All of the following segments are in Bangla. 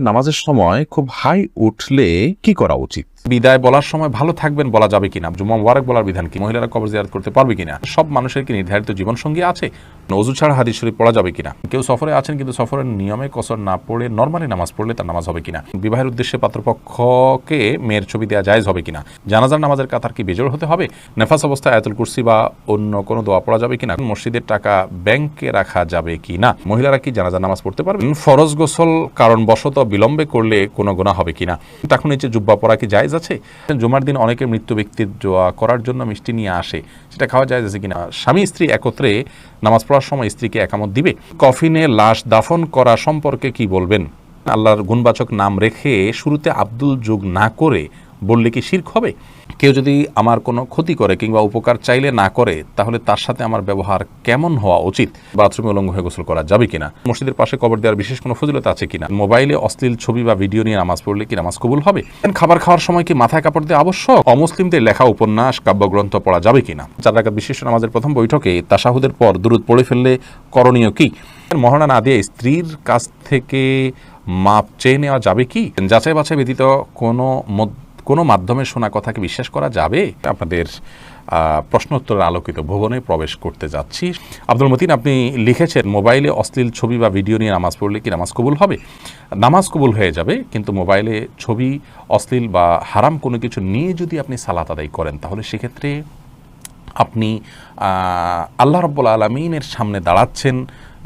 নামাজের সময় খুব হাই উঠলে কি করা উচিত? বিদায় বলার সময় ভালো থাকবেন বলা যাবে কিনা? জুমা মুবারক বলার বিধান কি? মহিলারা কবর জিয়ারত করতে পারবে কিনা? সব মানুষের কি নির্ধারিত জীবন সঙ্গী আছে? অজু ছাড়া হাদিস শরীফ পড়া যাবে কিনা? কেউ সফরে আছেন কিন্তু সফরের নিয়মে কসর না পড়ে নর্মালি নামাজ পড়লে তার নামাজ হবে কিনা? বিবাহের উদ্দেশ্যে পাত্রপক্ষকে মেয়ের ছবি দেওয়া জায়েজ হবে কিনা? জানাজার নামাজের কাতার কি বেজোর হতে হবে? নেফাস অবস্থায় আয়াতুল কুরসি বা অন্য কোনো দোয়া পড়া যাবে কিনা? মসজিদের টাকা ব্যাংকে রাখা যাবে কিনা? মহিলারা কি জানাজার নামাজ পড়তে পারবেন? ফরজ গোসল কারণবশত বিলম্বে করলে কোনো গোনা হবে কিনা? তখন যে জুব্বা পরা কি জায়েজ আছে? জুমার দিন অনেকে মৃত্যু ব্যক্তির দোয়া করার জন্য মিষ্টি নিয়ে আসে। সেটা খাওয়া যায় আছে কিনা? স্বামী স্ত্রী একত্রে নামাজ পড়ার সময় স্ত্রীকে একামত দিবে? কফিনে লাশ দাফন করা সম্পর্কে কি বলবেন? আল্লাহর গুণবাচক নাম রেখে শুরুতে আব্দুল যোগ না করে বললে কি শির্ক হবে? কেউ যদি আমার কোনো ক্ষতি করে কিংবা উপকার চাইলে না করে, তাহলে তার সাথে আমার ব্যবহার কেমন হওয়া উচিত? বাথরুমে উলঙ্গ হয়ে গোসল করা যাবে কিনা? মসজিদের পাশে কবর দেওয়ার বিশেষ কোনো ফজিলত আছে কিনা? মোবাইলে অশ্লীল ছবি বা ভিডিও নিয়ে নামাজ পড়লে কি নামাজ কবুল হবে? খাবার খাওয়ার সময় কি মাথায় কাপড় দেওয়া আবশ্যক? অমুসলিমদের লেখা উপন্যাস, কাব্যগ্রন্থ পড়া যাবে কিনা? চার রাকাত বিশিষ্ট নামাজের প্রথম বৈঠকে তাসাহুদের পর দূরত পড়ে ফেললে করণীয় কি? মহারণা না দিয়ে স্ত্রীর কাছ থেকে মাপ চেয়ে নেওয়া যাবে কি? যাচাই বাছাই ব্যতীত কোনো মধ্য- কোনো মাধ্যমে শোনা কথাকে বিশ্বাস করা যাবে? আপনাদের প্রশ্নোত্তরের আলোকিত ভুবনে প্রবেশ করতে যাচ্ছি। আব্দুল মতিন, আপনি লিখেছেন, মোবাইলে অশ্লীল ছবি বা ভিডিও নিয়ে নামাজ পড়লে কি নামাজ কবুল হবে? নামাজ কবুল হয়ে যাবে, কিন্তু মোবাইলে ছবি, অশ্লীল বা হারাম কোনো কিছু নিয়ে যদি আপনি সালাত আদায় করেন, তাহলে সেক্ষেত্রে আপনি আল্লাহ রব্বুল আলমিনের সামনে দাঁড়াচ্ছেন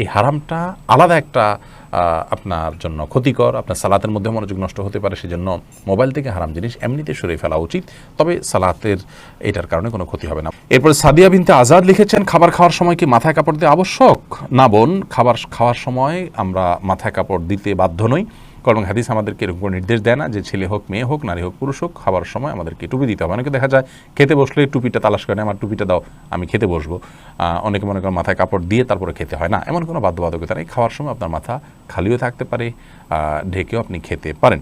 এই হারামটা আলাদা একটা আপনার জন্য ক্ষতিকর। আপনার সালাতের মধ্যে মনোযোগ নষ্ট হতে পারে, সেজন্য মোবাইল থেকে হারাম জিনিস এমনিতে সরিয়ে ফেলা উচিত। তবে সালাতের এটার কারণে কোনো ক্ষতি হবে না। এরপরে সাদিয়া বিনতে আজাদ লিখেছেন, খাবার খাওয়ার সময় কি মাথায় কাপড় দেওয়া আবশ্যক? না বোন, খাবার খাওয়ার সময় আমরা মাথায় কাপড় দিতে বাধ্য নই। কারণ হাদিস আমাদেরকে এরকম কোনো নির্দেশ দেয় না যে ছেলে হোক, মেয়ে হোক, নারী হোক, পুরুষ হোক, খাবার সময় আমাদেরকে টুপি দিতে হবে। অনেকে দেখা যায় খেতে বসলে টুপিটা তালাশ করে আমার টুপিটা দাও, আমি খেতে বসবো। অনেকে মনে করেন মাথায় কাপড় দিয়ে তারপরে খেতে হয়। না, এমন কোনো বাধ্যবাধকতা নেই। খাওয়ার সময় আপনার মাথা খালিও থাকতে পারে ঢেকেও আপনি খেতে পারেন।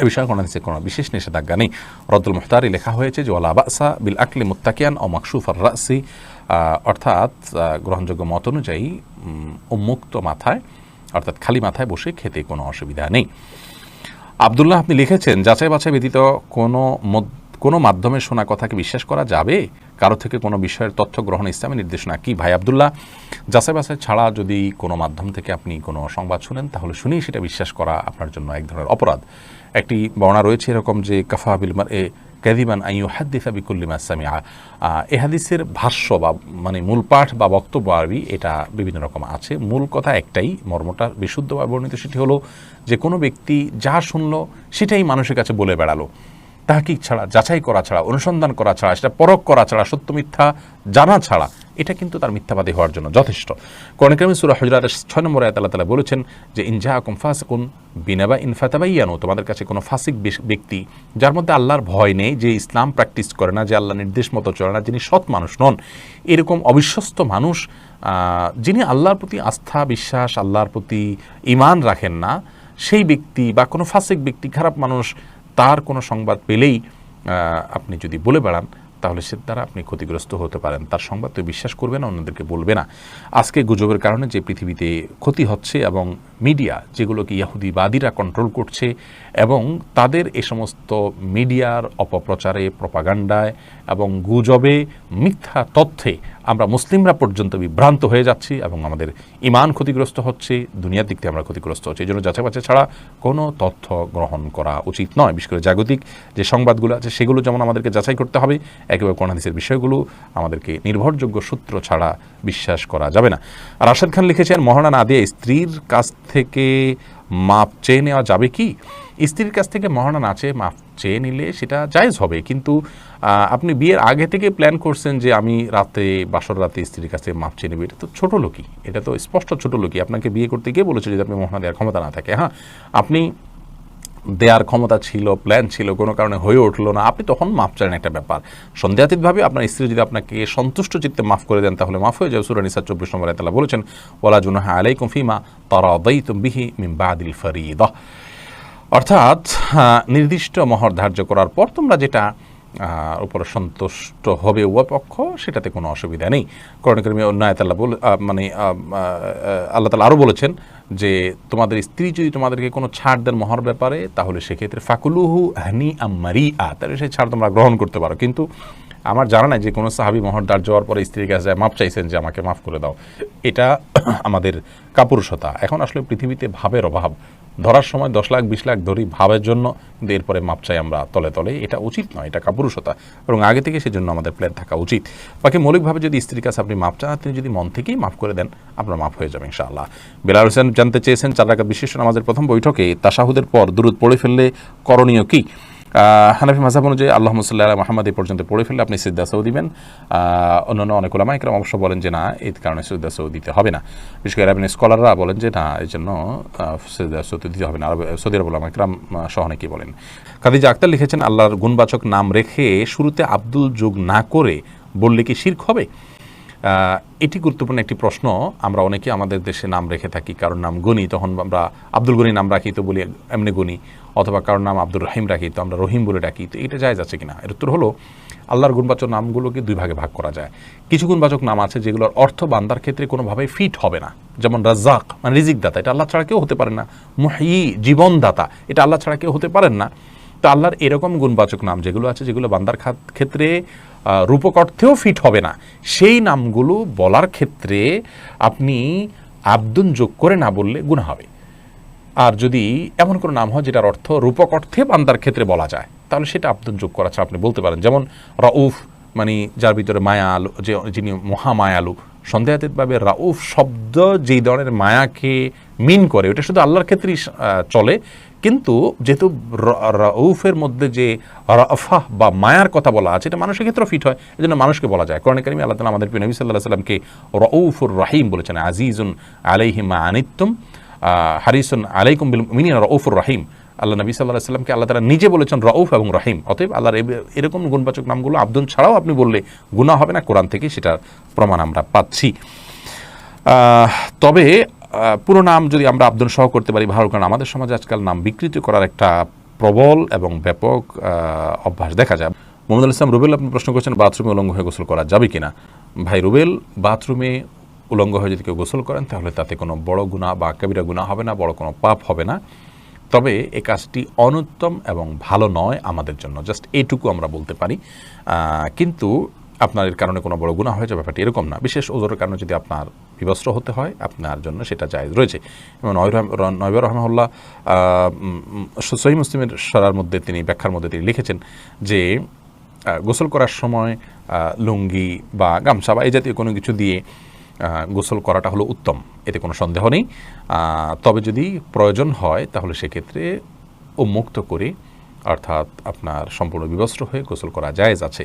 এ বিষয়ে কোনো হাদিসে কোনো বিশেষ নিষেধাজ্ঞা নেই। রদ্দুল মুখতারি লেখা হয়েছে যে, ওয়ালা বাসা বিল আকলি মুত্তাকিয়ান ও মাকসুফ আর রাসি অর্থাৎ গ্রহণযোগ্য মত অনুযায়ী উন্মুক্ত মাথায় অর্থাৎ খালি মাথায় বসে খেতে কোনো অসুবিধা নেই। আবদুল্লাহ, আপনি লিখেছেন, যাচাই বাছাই ব্যতীত কোনো কোনো মাধ্যমে শোনা কথাকে বিশ্বাস করা যাবে? কারও থেকে কোনো বিষয়ের তথ্য গ্রহণ ইসলামী নির্দেশনা কি? ভাই আবদুল্লাহ, যাচাই বাছাই ছাড়া যদি কোনো মাধ্যম থেকে আপনি কোনো সংবাদ শুনেন, তাহলে শুনেই সেটা বিশ্বাস করা আপনার জন্য এক ধরনের অপরাধ। একটি বর্ণনা রয়েছে এরকম যে, কাফা বিলমার এ ক্যাদিবান আইয়ু হাদ্দিফা বিকুল্লিমা সামিয়া এ হাদিসের ভাষ্য বা মানে মূল পাঠ বা বক্তব্য আরবি, এটা বিভিন্ন রকম আছে। মূল কথা একটাই, মর্মটা বিশুদ্ধভাবে বর্ণিত, সেটি হলো যে কোনো ব্যক্তি যা শুনলো, সেটাই মানুষের কাছে বলে বেড়ালো। তাহাকিক ছাড়া, যাচাই করা ছাড়া, অনুসন্ধান করা ছাড়া, সেটা পরক করা ছাড়া, সত্য মিথ্যা জানা ছাড়া এটা কিন্তু তার মিথ্যাবাদী হওয়ার জন্য যথেষ্ট। কর্ণিকামী সুরা হজরাত ছয় নম্বর আয়াত আল্লাহ তালা বলেছেন যে ইনজা আকুম ফাসকুন বিনাবা ইনফাতাবাইয়ানো তোমাদের কাছে কোনো ফাসিক ব্যক্তি যার মধ্যে আল্লাহর ভয় নেই, যে ইসলাম প্র্যাকটিস করে না, যে আল্লাহ নির্দেশ মতো চলে না, যিনি সৎ মানুষ নন, এরকম অবিশ্বস্ত মানুষ যিনি আল্লাহর প্রতি আস্থা, বিশ্বাস, আল্লাহর প্রতি ইমান রাখেন না, সেই ব্যক্তি বা কোনো ফাসিক ব্যক্তি, খারাপ মানুষ, তার কোনো সংবাদ পেলেই আপনি যদি বলে বেড়ান তাহলে সে দ্বারা আপনি ক্ষতিগ্রস্ত হতে পারেন। তার সংবাদ তো বিশ্বাস করবে না, অন্যদেরকে বলবে না। আজকে গুজবের কারণে যে পৃথিবীতে ক্ষতি হচ্ছে এবং মিডিয়া, যেগুলোকে ইয়াহুদিবাদীরা কন্ট্রোল করছে এবং তাদের এ সমস্ত মিডিয়ার অপপ্রচারে, প্রপাগান্ডায় এবং গুজবে মিথ্যা তথ্যে আমরা মুসলিমরা পর্যন্ত বিভ্রান্ত হয়ে যাচ্ছি এবং আমাদের ইমান ক্ষতিগ্রস্ত হচ্ছে, দুনিয়ার দিক থেকে আমরা ক্ষতিগ্রস্ত হচ্ছে। এই জন্য যাচাই ছাড়া কোনো তথ্য গ্রহণ করা উচিত নয়। বিশেষ করে জাগতিক যে সংবাদগুলো আছে, সেগুলো যেমন আমাদেরকে যাচাই করতে হবে একেবারে কোরআনাদিসের বিষয়গুলো আমাদেরকে নির্ভরযোগ্য সূত্র ছাড়া বিশ্বাস করা যাবে না। রাশেদ খান লিখেছেন মহানা না দিয়ে স্ত্রীর কাছ থেকে মাপ চেয়ে নেওয়া যাবে কি? স্ত্রীর কাছ থেকে মহানা না চেয়ে মাপ চেয়ে নিলে সেটা জায়েজ হবে। কিন্তু আপনি বিয়ের আগে থেকে প্ল্যান করছেন যে আমি রাতে, বাসর রাতে স্ত্রীর কাছ মাপ চেয়ে নেবে, এটা তো ছোট লোকই। এটা তো স্পষ্ট ছোট লোকই। আপনাকে বিয়ে করতে গিয়ে বলেছে যদি আপনি মহানা দেওয়ার ক্ষমতা না থাকে। হ্যাঁ আপনি দেয়ার ক্ষমতা ছিল প্ল্যান ছিল, কোনো কারণে হয়ে উঠল না। আপনি তখন মাফ চান একটা ব্যাপার। সন্দেহাতীতভাবে আপনার স্ত্রী যদি আপনাকে সন্তুষ্ট চিত্তে মাফ করে দেন, তাহলে মাফ হয়ে যাবে। সুরানিসা চব্বিশ নম্বর তালা বলেছেন ওলা জুনাহা আলাইকুম ফিমা তারা বিহি মিম বাদিল ফরিদা। অর্থাৎ নির্দিষ্ট মহর ধার্য করার পর তোমরা যেটা উপরে সন্তুষ্ট হবে উভয় পক্ষ সেটাতে কোনো অসুবিধা নেই। করণকর্মী অন্যায় তাল্লাহ বলে মানে আল্লাহ তালা আরও বলেছেন যে, তোমাদের স্ত্রী যদি তোমাদেরকে কোনো ছাড় দেন মহর ব্যাপারে, তাহলে সেক্ষেত্রে ফাকুলুহু হানি আম্মারি আ তাহলে সেই ছাড় তোমরা গ্রহণ করতে পারো। কিন্তু আমার জানা নাই যে কোনো সাহাবি মহর দাঁড় যাওয়ার পরে স্ত্রীর কাছে মাপ চাইছেন যে আমাকে মাফ করে দাও। এটা আমাদের কাপুরুষতা। এখন আসলে পৃথিবীতে ভাবের অভাব। ধরার সময় দশ লাখ, বিশ লাখ ধরি ভাবের জন্য, কিন্তু এরপরে মাপ চাই আমরা তলে তলে। এটা উচিত নয়, এটা কাপুরুষতা। এবং আগে থেকে সেজন্য আমাদের প্ল্যান থাকা উচিত। বাকি মৌলিকভাবে যদি স্ত্রীর কাছে আপনি মাপ চান তিনি যদি মন থেকেই মাফ করে দেন, আপনার মাফ হয়ে যাবে ইনশাআল্লাহ। বেলাল হোসেন জানতে চেয়েছেন, চার রাকাত বিশেষ আমাদের প্রথম বৈঠকে তাসাহুদের পর দূরত পড়ে ফেললে করণীয় কি? হানাফি মাঝাব অনুযায়ী আল্লাহ মুসাল্লাহ মাহমদ এই পর্যন্ত পড়ে ফেললে আপনি সিদ্ধা সৌ দিবেন। অন্যান্য অনেক ওলামা একরাম অবশ্য বলেন যে না এই কারণে সিদ্ধা সৌ দিতে হবে না। বিশেষ করে আপনি স্কলাররা বলেন যে না এই জন্য সিদ্ধা সৌ দিতে হবে না। আর সৌদি আরব ওলামা একরাম সহ অনেকেই বলেন। খাদিজা আক্তার লিখেছেন, আল্লাহর গুণবাচক নাম রেখে শুরুতে আব্দুল যোগ না করে বললে কি শির্ক হবে? এটি গুরুত্বপূর্ণ একটি প্রশ্ন। আমরা অনেকে আমাদের দেশে নাম রেখে থাকি, কারোর নাম গনি তখন আমরা আব্দুল গনি নাম রাখি তো বলি এমনি গনি অথবা কারোর নাম আব্দুর রহিম রাখি তো আমরা রহিম বলে ডাকি, তো এটা যায় যাচ্ছে কিনা? এর উত্তর হলো, আল্লাহর গুণবাচক নামগুলোকে দুই ভাগে ভাগ করা যায়। কিছু গুণবাচক নাম আছে যেগুলোর অর্থ বান্দার ক্ষেত্রে কোনোভাবে ফিট হবে না। যেমন রাজ্জাক মানে রিজিক দাতা এটা আল্লাহ ছাড়া কেউ হতে পারে না। মুহি জীবনদাতা, এটা আল্লাহ ছাড়া কেউ হতে পারেন না। তো আল্লাহর এরকম গুণবাচক নাম যেগুলো আছে, যেগুলো বান্দার ক্ষেত্রে রূপক অর্থেও ফিট হবে না। সেই নামগুলো বলার ক্ষেত্রে আপনি আব্দুন যোগ করে না বললে গুণা হবে। আর যদি এমন কোনো নাম হয় যেটার অর্থ রূপক অর্থে বান্দার ক্ষেত্রে বলা যায়, তাহলে সেটা আব্দুন যোগ করা আপনি বলতে পারেন। যেমন রউফ মানে যার ভিতরে মায়া আলু যে যিনি মহামায়ালু, সন্দেহাতীতভাবে রাউফ শব্দ যেই ধরনের মায়াকে মিন করে, ওটা শুধু আল্লাহর ক্ষেত্রেই চলে। কিন্তু যেহেতু রউফের মধ্যে যে রাফাহ বা মায়ার কথা বলা আছে, এটা মানুষের ক্ষেত্রেও ফিট হয়। এই জন্য মানুষকে বলা যায়। কোরআন কারিমে আল্লাহ তালা আমাদের নবী সাল্লাহ সাল্লামকে রউফুর রাহিম বলেছেন, আজিজুন আলাইহিমা আনিত্তুম হারিসুন আলাইকুম বিল মিনিন রউফুর রাহিম। আল্লাহ নবী সাল্লাহ সাল্লামকে আল্লাহ তালা নিজে বলেছেন, রউফ এবং রহিম। অতএব আল্লাহর এরকম গুণবাচক নামগুলো আব্দুল ছাড়াও আপনি বললে গুণা হবে না। কোরআন থেকে সেটার প্রমাণ আমরা পাচ্ছি। তবে পুরো নাম যদি আমরা আব্দুল সহ করতে পারি ভালো, কারণ আমাদের সমাজে আজকাল নাম বিকৃত করার একটা প্রবল এবং ব্যাপক অভ্যাস দেখা যায়। মোহাম্মদ ইসলাম রুবেল, আপনি প্রশ্ন করছেন বাথরুমে উলঙ্গ হয়ে গোসল করা যাবে কিনা? ভাই রুবেল, বাথরুমে উলঙ্গ হয়ে যদি কেউ গোসল করেন, তাহলে তাতে কোনো বড় গুণা বা কবিরা গুণা হবে না, বড় কোনো পাপ হবে না। তবে এ কাজটি অনুত্তম এবং ভালো নয় আমাদের জন্য, জাস্ট এইটুকু আমরা বলতে পারি। কিন্তু আপনার এর কারণে কোনো বড় গুণা হয়ে যাবে ব্যাপারটি এরকম না। বিশেষ ওজোরের কারণে যদি আপনার বিবস্ত্র হতে হয়, আপনার জন্য সেটা জায়েজ রয়েছে। এবং নয়ব রহমাল্লাহ সহি মুসলিমের সরার মধ্যে তিনি, ব্যাখ্যার মধ্যে তিনি লিখেছেন যে গোসল করার সময় লুঙ্গি বা গামছা বা এই জাতীয় কোনো কিছু দিয়ে গোসল করাটা হলো উত্তম, এতে কোনো সন্দেহ নেই। তবে যদি প্রয়োজন হয়, তাহলে সেক্ষেত্রে উন্মুক্ত করে অর্থাৎ আপনার সম্পূর্ণ বিবস্ত্র হয়ে গোসল করা জায়েজ আছে।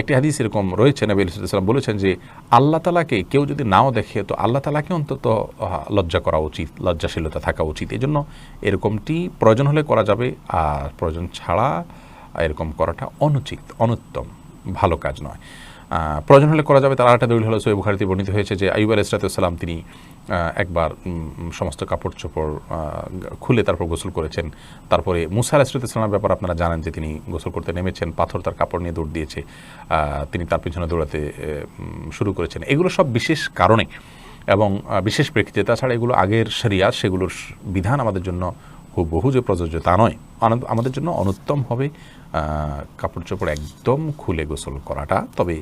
একটি হাদিস এরকম রয়েছে, নবী সাল্লাম বলেছেন যে, আল্লাহ তালাকে কেউ যদি নাও দেখে, তো আল্লাহ তালাকে অন্তত লজ্জা করা উচিত, লজ্জাশীলতা থাকা উচিত। এই জন্য এরকমটি প্রয়োজন হলে করা যাবে, আর প্রয়োজন ছাড়া এরকম করাটা অনুচিত, অনুত্তম, ভালো কাজ নয়। প্রয়োজন হলে করা যাবে। তার আরেকটা দলিল হলো সৈয় বুখারিতে বর্ণিত হয়েছে যে আইব আল ইসরাতাম তিনি একবার সমস্ত কাপড় চোপড় খুলে তারপর গোসল করেছেন। তারপরে মুসা আল ইসরাতামের ব্যাপার আপনারা জানেন যে তিনি গোসল করতে নেমেছেন, পাথর তার কাপড় নিয়ে দৌড় দিয়েছে তিনি তার পিছনে দৌড়াতে শুরু করেছেন। এগুলো সব বিশেষ কারণে এবং বিশেষ প্রেক্ষিতে, তাছাড়া এগুলো আগের শরিয়া, সেগুলোর বিধান আমাদের জন্য খুব বহু যে প্রযোজ্য তা নয়। আমাদের জন্য অনুত্তম হবে কাপড় চোপড় একদম খুলে গোসল করাটা, তবে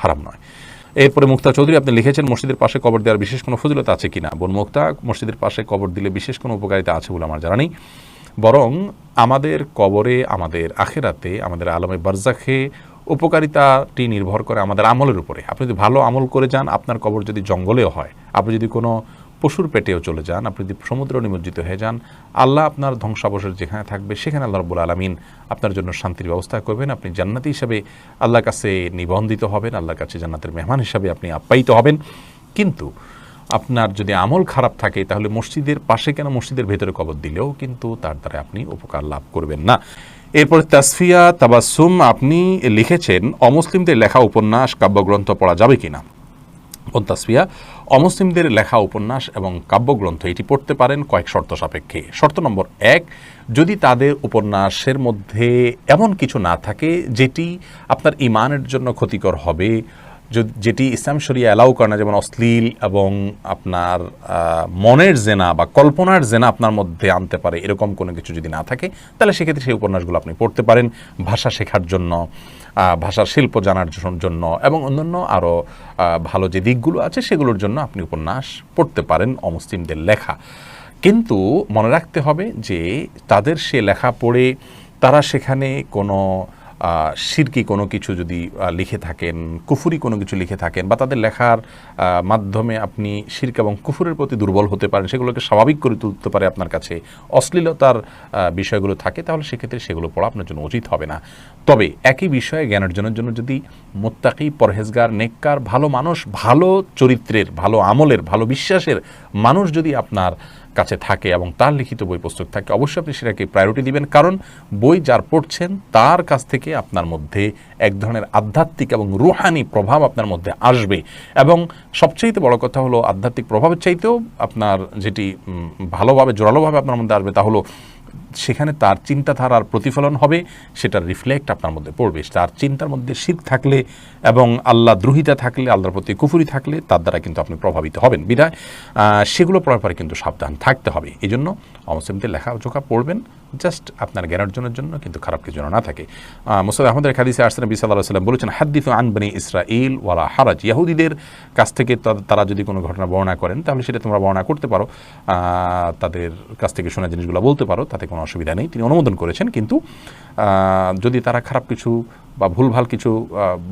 হারাম নয়। এরপরে মুক্তা চৌধুরী, আপনি লিখেছেন মসজিদের পাশে কবর দেওয়ার বিশেষ কোনো ফজিলত আছে কিনা? বোন মুক্তা, মসজিদের পাশে কবর দিলে বিশেষ কোনো উপকারিতা আছে বলে আমার জানা নেই। বরং আমাদের কবরে, আমাদের আখেরাতে, আমাদের আলমে বারজাখে উপকারিতাটি নির্ভর করে আমাদের আমলের উপরে। আপনি যদি ভালো আমল করে যান, আপনার কবর যদি জঙ্গলেও হয়, আপনি যদি কোনো পশুর পেটেও চলে যান, আপনি যদি সমুদ্র নিমজ্জিত হয়ে যান, আল্লাহ আপনার ধ্বংসাবশেষ যেখানে থাকবে সেখানে আল্লাহ রব্বুল আলমিন আপনার জন্য শান্তির ব্যবস্থা করবেন, আপনি জান্নাতি হিসাবে আল্লাহর কাছে নিবন্ধিত হবেন, আল্লাহর কাছে জান্নাতের মেহমান হিসাবে আপনি আপ্যায়িত হবেন। কিন্তু আপনার যদি আমল খারাপ থাকে, তাহলে মসজিদের পাশে কেন মসজিদের ভেতরে কবর দিলেও কিন্তু তার দ্বারা আপনি উপকার লাভ করবেন না। এরপরে তাসফিয়া তাবাসুম আপনি লিখেছেন, অমুসলিমদের লেখা উপন্যাস, কাব্যগ্রন্থ পড়া যাবে কিনা? ও অমুসলিমদের লেখা উপন্যাস এবং কাব্যগ্রন্থ এটি পড়তে পারেন কয়েক শর্ত সাপেক্ষে। শর্ত নম্বর এক, যদি তাদের উপন্যাসের মধ্যে এমন কিছু না থাকে যেটি আপনার ইমানের জন্য ক্ষতিকর হবে যেটি ইসলাম শরিয়া অ্যালাউ করে না, যেমন অশ্লীল এবং আপনার মনের জেনা বা কল্পনার জেনা আপনার মধ্যে আনতে পারে, এরকম কোনো কিছু যদি না থাকে, তাহলে সেক্ষেত্রে সেই উপন্যাসগুলো আপনি পড়তে পারেন ভাষা শেখার জন্য। ভাষার শিল্প জানার জন্য এবং অন্যান্য আরও ভালো যে দিকগুলো আছে সেগুলোর জন্য আপনি উপন্যাস পড়তে পারেন অমুসলিমদের লেখা। কিন্তু মনে রাখতে হবে যে তাদের সে লেখা পড়ে তারা সেখানে কোনো শিরকি কোনো কিছু যদি লিখে থাকেন, কুফুরি কোনো কিছু লিখে থাকেন, বা তাদের লেখার মাধ্যমে আপনি শির্ক এবং কুফুরের প্রতি দুর্বল হতে পারেন, সেগুলোকে স্বাভাবিক করে তুলতে পারে আপনার কাছে অশ্লীলতার বিষয়গুলো থাকে, তাহলে সেক্ষেত্রে সেগুলো পড়া আপনার জন্য উচিত হবে না। তবে একই বিষয়ে জ্ঞান অর্জনের জন্য যদি মোত্তাকি, পরহেজগার, নেককার, ভালো মানুষ, ভালো চরিত্রের, ভালো আমলের, ভালো বিশ্বাসের মানুষ যদি আপনার কাছে থাকে এবং তার লিখিত বই পুস্তক থাকে, অবশ্যই আপনি সেটাকে প্রায়োরিটি দিবেন। কারণ বই যার পড়ছেন, তার কাছ থেকে আপনার মধ্যে এক ধরনের আধ্যাত্মিক এবং রুহানি প্রভাব আপনার মধ্যে আসবে। এবং সবচেয়ে বড় কথা হলো, আধ্যাত্মিক প্রভাবের চাইতেও আপনার যেটি ভালোভাবে, জোরালোভাবে আপনার মধ্যে আসবে তা হলো সেখানে তার চিন্তাধারার প্রতিফলন হবে, সেটার রিফ্লেক্ট আপনার মধ্যে পড়বে। তার চিন্তার মধ্যে শীত থাকলে এবং আল্লাহ দ্রোহিতা থাকলে, আল্লাহর প্রতি কুফুরি থাকলে, তার দ্বারা কিন্তু আপনি প্রভাবিত হবেন। বিদায়। সেগুলো পড়ার পরে কিন্তু সাবধান থাকতে হবে। এই জন্য অমুসলিমদের লেখাজোখা পড়বেন জাস্ট আপনার জ্ঞান অর্জনের জন্য, কিন্তু খারাপ কিছু না থাকে। মুসাদ আহমদের খাদিসে আসলে নবী সাল্লাহ সাল্লাম বলেছেন হাদ্দিফ আনবানি ইসরাইল ওয়ালা হারাজ। ইয়াহুদিদের কাছ থেকে তারা যদি কোনো ঘটনা বর্ণনা করেন, তাহলে সেটা তোমরা বর্ণনা করতে পারো। তাদের কাছ থেকে শোনা জিনিসগুলো বলতে পারো। তাতে কোনো অসুবিধা নেই। তিনি অনুমোদন করেছেন, কিন্তু যদি তারা খারাপ কিছু বা ভুলভাল কিছু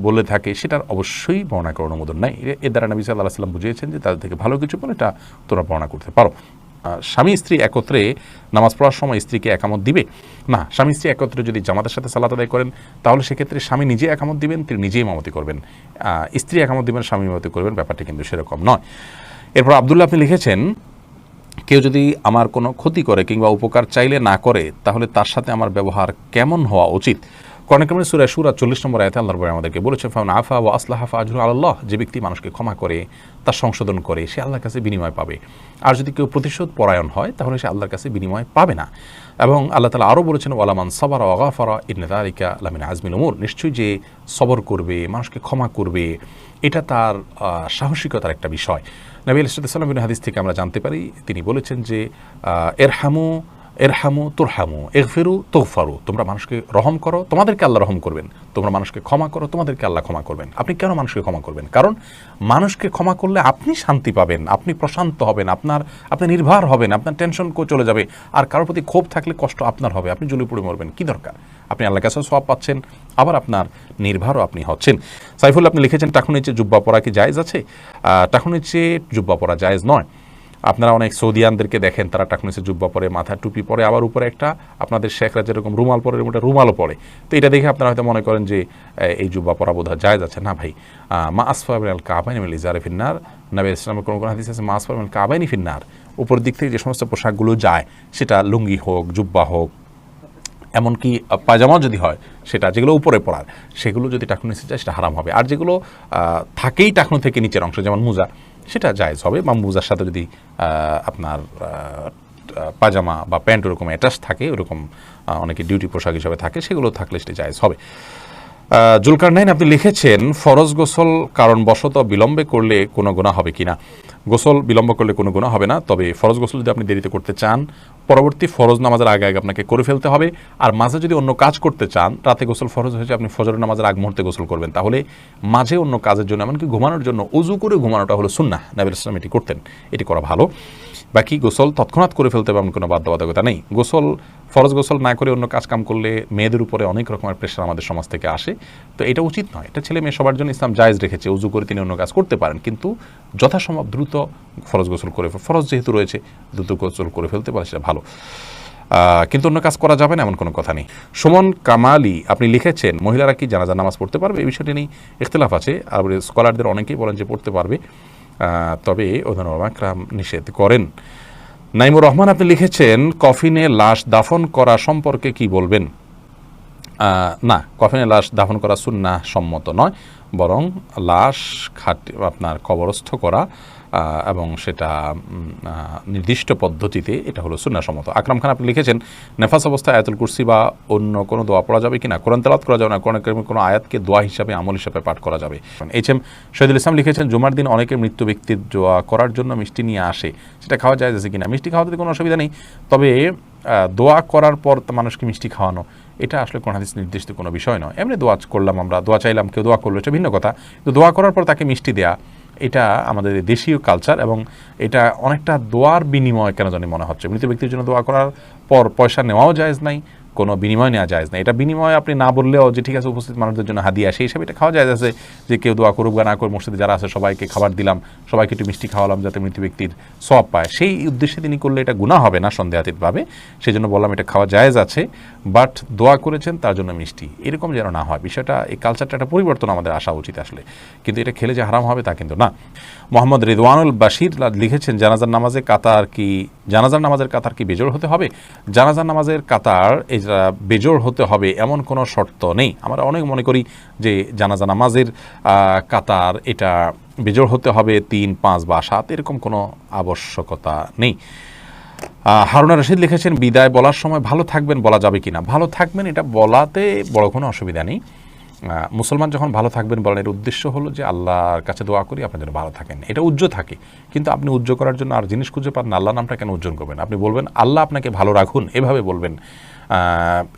বলে থাকে, সেটার অবশ্যই বর্ণনা করার অনুমোদন নাই। এর দ্বারা নবী সাল্লাহ সাল্লাম বুঝিয়েছেন যে তাদের থেকে ভালো কিছু বলে এটা তোমরা বর্ণনা করতে পারো। স্বামী স্ত্রী একত্রে নামাজ পড়ার সময় স্ত্রীকে একামত দিবে? না, স্বামী স্ত্রী একত্রে যদি জামাতের সাথে সালাত আদায় করেন, তাহলে সেক্ষেত্রে স্বামী নিজে একামত দিবেন, তিনি নিজেই মামতি করবেন। স্ত্রী একামত দিবেন, স্বামী মামতি করবেন, ব্যাপারটা কিন্তু সেরকম নয়। এরপর আবদুল্লাহ আপনি লিখেছেন কেউ যদি আমার কোনো ক্ষতি করে কিংবা উপকার চাইলে না করে, তাহলে তার সাথে আমার ব্যবহার কেমন হওয়া উচিত? কর্ণক্রমের সুরা সুরা চল্লিশ নম্বর আয়তে আল্লাহর বলে আমাদেরকে বলেছে ফাউন আফা ও আসলাহ আফা আজরু আল্লাহ যে ব্যক্তি মানুষকে ক্ষমা করে, তার সংশোধন করে, সে আল্লাহর কাছে বিনিময় পাবে। আর যদি কেউ প্রতিশোধ পরায়ণ হয়, তাহলে সে আল্লাহর কাছে বিনিময় পাবে না। এবং আল্লাহ তালা আরও বলেছেন, ওয়ালামান সবার ওগাফারা ইবনেদারিকা আলামিন আজমিন উমর নিশ্চয়ই যে সবর করবে, মানুষকে ক্ষমা করবে, এটা তার সাহসিকতার একটা বিষয়। নবী আলাইসাল্লাম বিন হাদিস থেকে আমরা জানতে পারি, তিনি বলেছেন যে এরহামু এরহামু তোরহামু এগফেরু তোফারু তোমরা মানুষকে রহম করো, তোমাদেরকে আল্লাহ রহম করবেন। তোমরা মানুষকে ক্ষমা করো, তোমাদেরকে আল্লাহ ক্ষমা করবেন। আপনি কেন মানুষকে ক্ষমা করবেন? কারণ মানুষকে ক্ষমা করলে আপনি শান্তি পাবেন, আপনি প্রশান্ত হবেন, আপনার, আপনি নির্ভর হবেন, আপনার টেনশন চলে যাবে, আর কারোর প্রতি ক্ষোভ থাকলে কষ্ট আপনার হবে, আপনি জ্বলে পড়ে মরবেন। কি দরকার? আপনি আল্লাহ কাছে সব পাচ্ছেন, আবার আপনার নির্ভরও আপনি হচ্ছেন। সাইফুল, আপনি লিখেছেন, টাকুনের চেয়ে জুব্বা পরা কি জায়েজ আছে? টাকুনের চেয়ে জুব্বা পরা জায়েজ নয়। আপনারা অনেক সৌদিয়ানদেরকে দেখেন, তারা টাকনিসে জুব্বা পরে, মাথা টুপি পরে, আবার উপরে একটা আপনাদের শেখরা যেরকম রুমাল পরে একটা রুমালও পরে। তো এটা দেখে আপনারা হয়তো মনে করেন যে এই জুব্বা পরা বোধ জায়েজ আছে। না ভাই মা আসফা আল কাবাইন মিল ইজারে ফিন্নার। নবী ইসলামের কোনো কোনো হাদিস আছে, মা আসফা আল কাবাইনি ফিন্নার। উপর দিক থেকে যে সমস্ত পোশাকগুলো যায়, সেটা লুঙ্গি হোক, জুব্বা হোক এমনকি পায়জামাও যদি হয়, সেটা যেগুলো উপরে পড়ার, সেগুলো যদি টাকনু নিচে যায় সেটা হারাম হবে। আর যেগুলো থাকেই টাকনু থেকে নিচের অংশ, যেমন মোজা, সেটা জায়েজ হবে। বা মোজার সাথে যদি আপনার পাজামা বা প্যান্ট ওরকম অ্যাটাচ থাকে, ওরকম অনেকে ডিউটি পোশাক হিসাবে থাকে, সেগুলো থাকলে সেটা জায়েজ হবে। জুলকার নাইন আপনি লিখেছেন, ফরজ গোসল কারণবশত বিলম্বে করলে কোনো গুণা হবে কিনা? গোসল বিলম্ব করলে কোনো গুণা হবে না, তবে ফরজ গোসল যদি আপনি দেরিতে করতে চান পরবর্তী ফরজ নামাজের আগে আগে আপনাকে করে ফেলতে হবে। আর মাঝে যদি অন্য কাজ করতে চান, রাতে গোসল ফরজ হয়েছে, আপনি ফজর নামাজের আগ মুহূর্তে গোসল করবেন। তাহলে মাঝে অন্য কাজের জন্য, এমনকি ঘুমানোর জন্য উজু করে ঘুমানোটা হলো সুন্না নাবিল ইসলাম এটি করতেন। এটি করা ভালো। বাকি গোসল তৎক্ষণাৎ করে ফেলতে হবে, এমন কোনো বাধ্যবাধকতা নেই। গোসল, ফরজ গোসল না করে অন্য কাজ কাম করলে মেয়েদের উপরে অনেক রকমের প্রেশার আমাদের সমাজ থেকে আসে। তো এটা উচিত নয়। এটা ছেলে মেয়ে সবার জন্য ইসলাম জায়েজ রেখেছে। উজু করে তিনি অন্য কাজ করতে পারেন। কিন্তু যথাসম্ভব দ্রুত ফরজ গোসল করে ফরজ যেহেতু রয়েছে, দ্রুত গোসল করে ফেলতে পারে, সেটা ভালো আহ, কিন্তু অন্য কাজ করা যাবে না এমন কোনো কথা নেই। সুমন কামালি আপনি লিখেছেন মহিলারা কি জানাজা নামাজ পড়তে পারবে? এই বিষয়টি নিয়ে ইখতলাফ আছে। আর স্কলারদের অনেকেই বলেন যে পড়তে পারবে। তবে ওলামাকরাম নিষেধ করেন। নাইমুর রহমান আপনি লিখেছেন কফিনে লাশ দাফন করা সম্পর্কে কি বলবেন? না কফিনে লাশ দাফন করা সুন্না সম্মত নয় বরং লাশ খাট আপনার কবরস্থ করা এবং সেটা নির্দিষ্ট পদ্ধতিতে এটা হলো সুন্না সম্মত। আকরাম খান আপনি লিখেছেন, নেফাস অবস্থায় আয়াতুল কুরসি বা অন্য কোনো দোয়া পড়া যাবে কিনা? কোরআন তেলাত করা যাবে না? কোরআন কোনো আয়াতকে দোয়া হিসাবে, আমল হিসাবে পাঠ করা যাবে? এইচ এম শহীদুল ইসলাম লিখেছেন, জুমার দিন অনেকে মৃত্যু ব্যক্তির দোয়া করার জন্য মিষ্টি নিয়ে আসে। সেটা খাওয়া যায় আছে কিনা? মিষ্টি খাওয়াতে কোনো অসুবিধা নেই। তবে দোয়া করার পর মানুষকে মিষ্টি খাওয়ানো, এটা আসলে কোন হাদিস নির্দিষ্ট কোনো বিষয় নয়। এমনি দোয়া করলাম আমরা, দোয়া চাইলাম, কেউ দোয়া করল, এটা ভিন্ন কথা। কিন্তু দোয়া করার পর তাকে মিষ্টি দেয়া এটা আমাদের দেশীয় কালচার এবং এটা অনেকটা দোয়ার বিনিময় কেন জানি মনে হচ্ছে। মৃত ব্যক্তির জন্য দোয়া করার পর পয়সা নেওয়াও যায়জ নাই কোনো বিনিময় নেওয়া যায় না। এটা বিনিময় আপনি না বললেও যে ঠিক আছে, উপস্থিত মানুষদের জন্য হাদিয়া সেই হিসাবে এটা খাওয়া যায় আছে যে কেউ দোয়া করুক বা না করুক, মসজিদে যারা আছে সবাইকে খাবার দিলাম, সবাইকে একটু মিষ্টি খাওয়ালাম যাতে মৃত ব্যক্তির সব পায়। সেই উদ্দেশ্যে তিনি করলে এটা গুণা হবে না সন্দেহাতীতভাবে। সেই জন্য বললাম এটা খাওয়া জায়েজ আছে, বাট দোয়া করেছেন তার জন্য মিষ্টি। এরকম যেন না হয়। বিষয়টা, এই কালচারটা একটা পরিবর্তন আমাদের আসা উচিত আসলে। কিন্তু এটা খেলে যে হারাম হবে তা কিন্তু না। মোহাম্মদ রিদওয়ানুল বাশির লিখেছেন, জানাজার নামাজে কাতার কি, জানাজার নামাজের কাতার কি বেজোড় হতে হবে? জানাজার নামাজের কাতার, এটা বেজোড় হতে হবে, এমন কোনো শর্ত নেই। আমরা অনেক মনে করি যে জানাজা নামাজের কাতার এটা বেজোড় হতে হবে তিন, পাঁচ বা সাত, এরকম কোনো আবশ্যকতা নেই। হারুনা রশিদ লিখেছেন, বিদায় বলার সময় ভালো থাকবেন বলা যাবে কিনা? ভালো থাকবেন এটা বলাতে বড় কোনো অসুবিধা নেই। মুসলমান যখন ভালো থাকবেন বলেন, এর উদ্দেশ্য হলো যে আল্লাহর কাছে দোয়া করি আপনার যেন ভালো থাকেন। এটা উজ্জ্ব থাকে। কিন্তু আপনি উজ্জ্ব করার জন্য আর জিনিস খুঁজে পান আল্লাহ নামটা কেন উজ্জ্বল করবেন? আপনি বলবেন, আল্লাহ আপনাকে ভালো রাখুন, এভাবে বলবেন।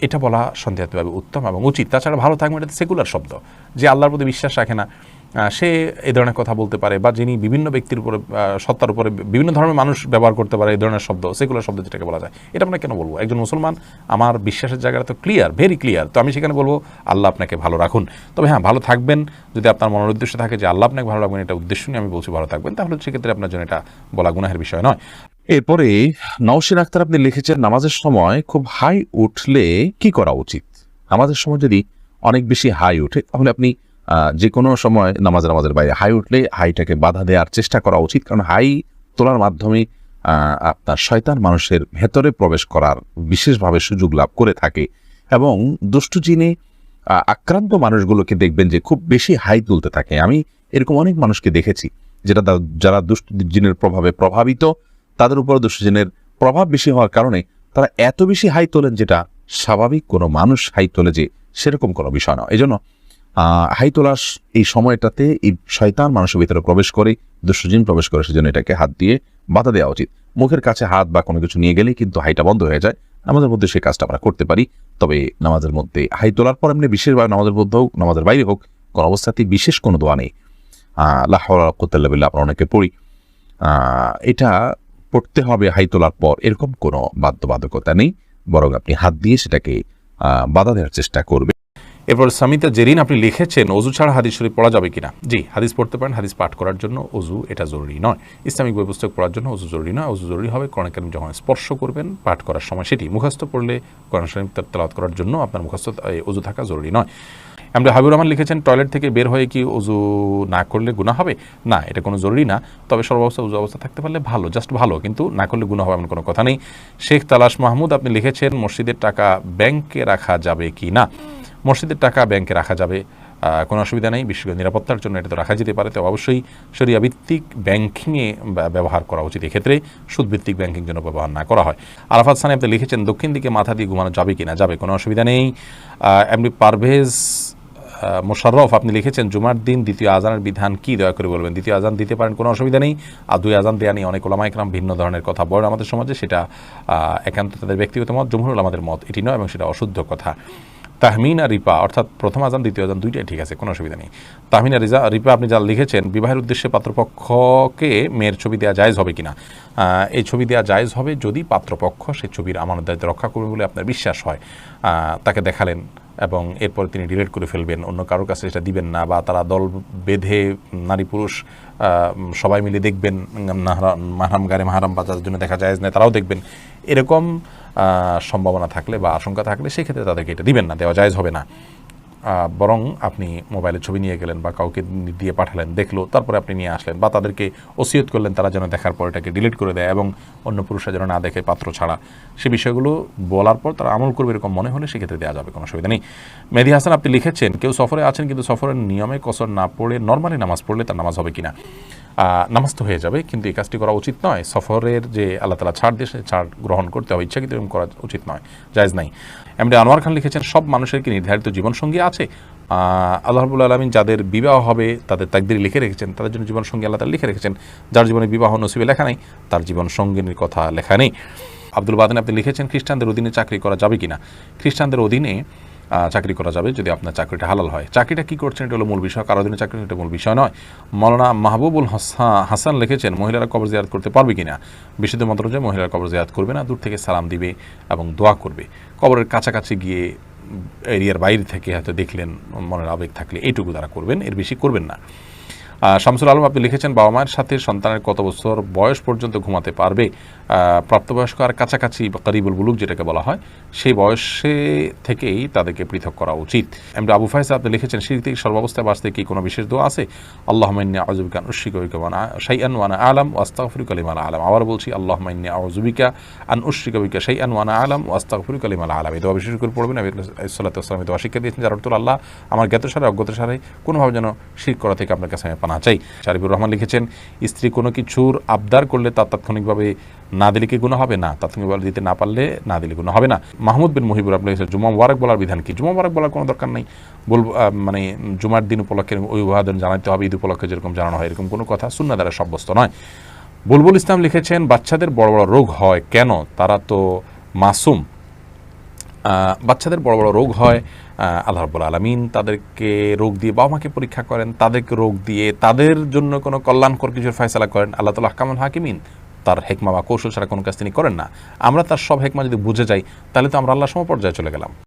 এটা বলা সন্দেহাতীভাবে উত্তম এবং উচিত। তাছাড়া ভালো থাকবেন, এটা সেকুলার শব্দ। যে আল্লাহর প্রতি বিশ্বাস রাখে না। সে এ ধরনের কথা বলতে পারে বা যিনি বিভিন্ন ব্যক্তির উপরে সত্তার উপরে বিভিন্ন ধর্মের মানুষ ব্যবহার করতে পারে এই ধরনের শব্দ সেকুলার শব্দ যেটাকে বলা যায়। এটা আমরা কেন বলব? একজন মুসলমান, আমার বিশ্বাসের জায়গাটা তো ক্লিয়ার ভেরি ক্লিয়ার তো আমি সেখানে বলব, আল্লাহ আপনাকে ভালো রাখুন। তবে হ্যাঁ ভালো থাকবেন। যদি আপনার মনের উদ্দেশ্য থাকে যে আল্লাহ আপনাকে ভালো রাখবেন, এটা উদ্দেশ্য নিয়ে আমি বলছি ভালো থাকবেন, তাহলে সেক্ষেত্রে আপনার জন্য এটা বলা গুনাহের বিষয় নয়। এরপরে নওশিন আক্তার আপনি লিখেছেন, নামাজের সময় খুব হাই উঠলে কি করা উচিত? নামাজের সময় যদি অনেক বেশি হাই উঠে, তাহলে আপনি যে কোনো সময় নামাজ নামাজের বাইরে হাই উঠলে হাইটাকে বাধা দেওয়ার চেষ্টা করা উচিত কারণ হাই তোলার মাধ্যমে আপনার শয়তান মানুষের ভেতরে প্রবেশ করার বিশেষভাবে সুযোগ লাভ করে থাকে। এবং দুষ্টু আহ, আক্রান্ত মানুষগুলোকে দেখবেন যে খুব বেশি হাই তুলতে থাকে। আমি এরকম অনেক মানুষকে দেখেছি যেটা যারা দুষ্টু জিনের প্রভাবে প্রভাবিত তাদের উপর দুষ্টজিনের প্রভাব বেশি হওয়ার কারণে তারা এত বেশি হাই তোলেন যেটা স্বাভাবিক কোনো মানুষ হাই তোলে যে সেরকম কোনো বিষয় নয়। এই জন্য হাই তোলার এই সময়টাতে এই শয়তান মানুষের ভিতরে প্রবেশ করে দুষ্টজিন প্রবেশ করে, সেজন্য এটাকে হাত দিয়ে বাধা দেওয়া উচিত। মুখের কাছে হাত বা কোনো কিছু নিয়ে গেলেই কিন্তু হাইটা বন্ধ হয়ে যায়। নামাজের মধ্যে সেই কাজটা আমরা করতে পারি। তবে নামাজের মধ্যে হাই তোলার পর এমনি বিশেষভাবে নামাজের মধ্যে হোক, নামাজের বাইরে হোক, কোনো অবস্থাতেই বিশেষ কোনো দোয়া নেই। আহ লাহ্লাবিল্লা আমরা অনেকে পড়ি। এটা পড়তে হবে হাই তোলার পর, এরকম কোনো বাধ্যবাধকতা নেই। বরং আপনি হাত দিয়ে সেটাকে বাধা দেওয়ার চেষ্টা করবে এরপর সামিতা জেরিন, আপনি লিখেছেন, অজু ছাড়া হাদিস শরীফ পড়া যাবে কিনা? জি, হাদিস পড়তে পারেন, হাদিস পাঠ করার জন্য অজু এটা জরুরি নয়। ইসলামিক বই পুস্তক পড়ার জন্য অজু জরুরি নয়, অজু জরুরি হবে কোরআন কারিম যখন স্পর্শ করবেন, পাঠ করার সময় সেটি। মুখস্থ পড়লে কোরআন শরীফ তেলাওয়াত করার জন্য আপনার মুখস্থ অজু থাকা জরুরি নয়। আমরা হাবিবুর রহমান লিখেছেন, টয়লেট থেকে বের হয়ে কি অজু না করলে গুণা হবে? না, এটা কোনো জরুরি না। তবে সর্বাবস্থা উজু অবস্থা থাকতে পারলে ভালো, জাস্ট ভালো, কিন্তু না করলে গুণা হবে এমন কোনো কথা নেই। শেখ তালাশ মাহমুদ, আপনি লিখেছেন, মসজিদের টাকা ব্যাংকে রাখা যাবে কি না মসজিদের টাকা ব্যাংকে রাখা যাবে। কোনো অসুবিধা নেই বিশেষ নিরাপত্তার জন্য এটা তো রাখা যেতে পারে, তো অবশ্যই সরিয়া ভিত্তিক ব্যাংকিংয়ে ব্যবহার করা উচিত। এক্ষেত্রে সুদভিত্তিক ব্যাংকিং যেন ব্যবহার না করা হয়। আরাফাত সানি আপনি লিখেছেন, দক্ষিণ দিকে মাথা দিয়ে ঘুমানো যাবে কি না? যাবে, কোনো অসুবিধা নেই। এমনি পারভেজ মোশাররফ, আপনি লিখেছেন, জুমার দিন দ্বিতীয় আজানের বিধান কি? দয়া করে বলবেন, দ্বিতীয় আজান দিতে পারেন, কোনো অসুবিধা নেই। আর দুই আজান দেওয়া নিয়ে অনেক ওলামাইকরাম ভিন্ন ধরনের কথা বলেন আমাদের সমাজে, সেটা একান্ত তাদের ব্যক্তিগত মত, জমহুরুল আমাদের মত, এটি নয় এবং সেটা অশুদ্ধ কথা। তাহমিনা রিপা, অর্থাৎ প্রথম আজান, দ্বিতীয় আজান দুইটাই ঠিক আছে, কোনো অসুবিধা নেই। তাহমিনা রিজা, রিপা, আপনি যা লিখেছেন, বিবাহের উদ্দেশ্যে পাত্রপক্ষকে মেয়ের ছবি দেওয়া জায়েজ হবে কিনা? এই ছবি দেওয়া জায়েজ হবে যদি পাত্রপক্ষ সেই ছবির আমানত দায়িত্ব রক্ষা করবে বলে আপনার বিশ্বাস হয়। তাকে দেখালেন এবং এরপর তিনি ডিলেট করে ফেলবেন। অন্য কারোর কাছে সেটা দিবেন না বা তারা দল বেঁধে নারী পুরুষ সবাই মিলে দেখবেন, মাহারাম গারে মাহারাম বা যাদের জন্য দেখা যায় না, তারাও দেখবেন। এরকম সম্ভাবনা থাকলে বা আশঙ্কা থাকলে সেক্ষেত্রে তাদেরকে এটা দিবেন না, দেওয়া জায়েজ হবে না। বরং আপনি মোবাইলে ছবি নিয়ে গেলেন বা কাউকে দিয়ে পাঠালেন, দেখল, তারপরে আপনি নিয়ে আসলেন বা তাদেরকে ওসিয়ত করলেন, তারা যেন দেখার পর এটাকে ডিলিট করে দেয় এবং অন্য পুরুষরা যেন না দেখে পাত্র ছাড়া। সে বিষয়গুলো বলার পর তারা আমল করবে এরকম মনে হলে সেক্ষেত্রে দেওয়া যাবে, কোনো অসুবিধা নেই। মেহেদি হাসান, আপনি লিখেছেন, কেউ সফরে আছেন কিন্তু সফরের নিয়মে কসর না পড়ে নর্মালি নামাজ পড়লে তার নামাজ হবে কিনা? আহ, নামাজ তো হয়ে যাবে কিন্তু এই কাজটি করা উচিত নয়। সফরের যে আল্লাহ তালা ছাড় দিয়ে ছাড় গ্রহণ করতে হবে ইচ্ছাকৃত এরকম করা উচিত নয় জায়জ নাই। এমডি আনোয়ার খান লিখেছেন সব মানুষের কি নির্ধারিত জীবনসঙ্গী আছে। আল্লাহ রাবুল আলমিন যাদের বিবাহ হবে তাদের তাকদির লিখে রেখেছেন তাদের জন্য জীবনসঙ্গী আল্লাহ তালা লিখে রেখেছেন। যার জীবনে বিবাহ নসিবে লেখা নেই তার জীবনসঙ্গিনীর কথা লেখা নেই। আব্দুল বাদিন আপনি লিখেছেন খ্রিস্টানদের অধীনে চাকরি করা যাবে কিনা? খ্রিস্টানদের অধীনে চাকরি করা যাবে যদি আপনার চাকরিটা হালাল হয়। চাকরিটা কি করছেন এটা হলো মূল বিষয়, কারও দিনে চাকরি এটা মূল বিষয় নয়। মৌলানা মাহবুবুল হাসা- হাসান লিখেছেন, মহিলারা কবর জিয়ারত করতে পারবে কিনা? বিশুদ্ধ মন্ত্র যে মহিলারা কবর জিয়ারত করবে না, দূর থেকে সালাম দিবে এবং দোয়া করবে। কবরের কাছাকাছি গিয়ে এরিয়ার বাইরে থেকে হয়তো দেখলেন, মনের আবেগ থাকলে এইটুকু তারা করবেন, এর বেশি করবেন না। শামসুল আলম আপনি লিখেছেন, বাবা মায়ের সাথে সন্তানের কত বছর বয়স পর্যন্ত ঘুমাতে পারবে? প্রাপ্তবয়স্ক আর কাছাকাছি করিবুল বুলুক যেটাকে বলা হয়, সেই বয়সে থেকেই তাদেরকে পৃথক করা উচিত। এমনি আবু ফাইজ আপনি লিখেছেন শীত থেকে সর্বাবস্থায় বাঁচতে কি কোনো বিশেষ দোয়া আছে? আল্লাহ মাইন্যা আউজুবিকা উশিকা শাইআন ওয়ানা আলাম ওয়াস্তাগফিরু কালিমাল আলম। আবার বলছি আল্লাহ মাইন্যা আউজুবিকা আন উশিকা বিকা শাইআন ওয়ানা আলাম ওয়াস্তাগফিরু কালিমাল আলাম। এই দোয়া বিশেষ করে পড়বেন। সাল্লাল্লাহু আলাইহি দোয়া শিক্ষা দিয়েছেন, যার অর্থ আল্লাহ আমার জ্ঞাতসারে অজ্ঞাতসারে কোনোভাবে যেন শির করা থেকে আপনার কাছে আমি পানা চাই। শারিবুর রহমান লিখেছেন, স্ত্রী কোনো কিছুর আবদার করলে তার তাৎক্ষণিকভাবে না দিলে কি গুণ হবে? না। তাৎক্ষণিকভাবে দিতে না পারলে না দিলে গুণ হবে না। মাহমুদ বিন মুহিবুর আপনি লিখেছেন জুমা মুবারক বলার বিধান কি? জুমা মুবারক বলার কোনো দরকার নেই। আহ, মানে জুমার দিন উপলক্ষে অভিবাদন জানাতে হবে ঈদ উপলক্ষে যেরকম জানানো হয় এরকম কোনো কথা শূন্য দ্বারা সাব্যস্ত নয়। বুলবুল ইসলাম লিখেছেন বাচ্চাদের বড় বড় রোগ হয় কেন? তারা তো মাসুম। বাচ্চাদের বড় বড় রোগ হয় আল্লাহ রব্বুল আলমিন তাদেরকে রোগ দিয়ে বাবা মাকে পরীক্ষা করেন তাদেরকে রোগ দিয়ে তাদের জন্য কোনো কল্যাণকর কিছুর ফয়সালা করেন। আল্লাহ তালা কামল হাকিমিন। তার হেকমা বা কৌশল ছাড়া কোনো কাজ তিনি করেন না। আমরা তার সব হেকমা যদি বুঝে যাই, তাহলে তো আমরা আল্লাহ সমপর্যায়ে চলে গেলাম।